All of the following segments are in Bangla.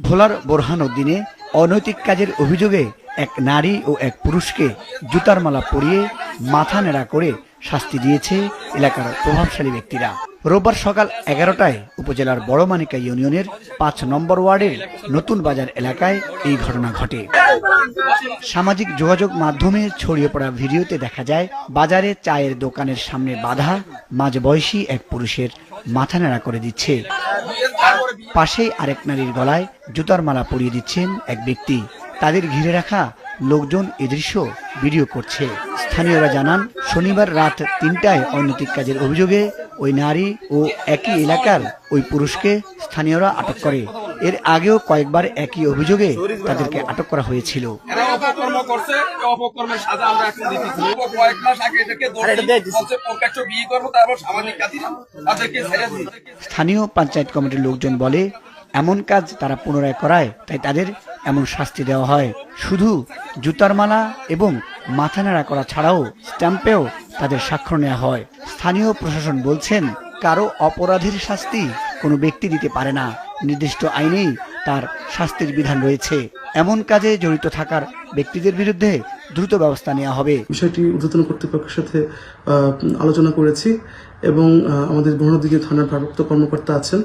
ভোলার বোরহান উদ্দিনে অনৈতিক কাজের অভিযোগে এক নারী ও এক পুরুষকে জুতার মালা পরিয়ে মাথা নেড়া করে শাস্তি দিয়েছে এলাকার প্রভাবশালী ব্যক্তিরা। রোববার সকাল এগারোটায় উপজেলার বড়মানিকা ইউনিয়নের পাঁচ নম্বর ওয়ার্ডের নতুন বাজার এলাকায় এই ঘটনা ঘটে। সামাজিক যোগাযোগ মাধ্যমে ছড়িয়ে পড়া ভিডিওতে দেখা যায়, বাজারে চায়ের দোকানের সামনে বাধা, মাঝবয়সী এক পুরুষের মাথা নেড়া করে দিচ্ছে। পাশেই আরেক নারীর গলায় জুতার মালা পরিয়ে দিচ্ছেন এক ব্যক্তি। তাদের ঘিরে রাখা লোকজন এ দৃশ্য ভিডিও করছে। স্থানীয়রা জানান, শনিবার রাত তিনটায় অনৈতিক কাজের অভিযোগে ওই নারী ও একই এলাকার ওই পুরুষকে স্থানীয়রা আটক করে। এর আগেও কয়েকবার একই অভিযোগে তাদেরকে আটক করা হয়েছিল। অপকর্ম করছে অপকর্মের সাজা আমরা এখন দিতেছি কয়েক মাস আগে এদেরকে ধরছি বলছে প্রকাশ্য বিয়ে করব তারপর সামাজিক তাদেরকে স্থানীয় পঞ্চায়েত কমিটির লোকজন বলে এমন কাজ তারা পুনরায় করায় তাই তাদের এমন শাস্তি দেওয়া হয়। শুধু জুতার মালা এবং মাথা নাড়া করা ছাড়াও স্ট্যাম্পেও তাদের স্বাক্ষর নেওয়া হয়। স্থানীয় প্রশাসন বলছেন কারও অপরাধের শাস্তি কোনো ব্যক্তি দিতে পারে না। নির্দিষ্ট আইনেই তার শাস্তির বিধান রয়েছে। এমন কাজে জড়িত থাকার ব্যক্তিদের বিরুদ্ধে দ্রুত ব্যবস্থা নেওয়া হবে। বিষয়টি ঊর্ধ্বতন কর্তৃপক্ষের সাথে আলোচনা করেছি এবং আমাদের বহনদিকে থানার ভারপ্রাপ্ত কর্মকর্তা আছেন।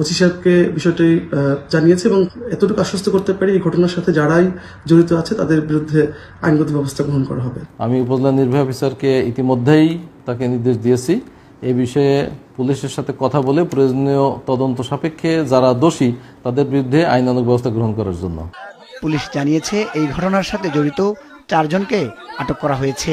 ওসি সাহেবকে বিষয়টি জানিয়েছে এবং এতটুকু আশ্বস্ত করতে পারি এই ঘটনার সাথে যারাই জড়িত আছে তাদের বিরুদ্ধে আইনগত ব্যবস্থা গ্রহণ করা হবে। আমি উপজেলা নির্বাহী অফিসারকে ইতিমধ্যেই তাকে নির্দেশ দিয়েছি। এ বিষয়ে পুলিশের সাথে কথা বলে প্রয়োজনীয় তদন্ত সাপেক্ষে যারা দোষী, তাদের বিরুদ্ধে আইনানুগ ব্যবস্থা গ্রহণ করার জন্য। পুলিশ জানিয়েছে, এই ঘটনার সাথে জড়িত চারজনকে আটক করা হয়েছে।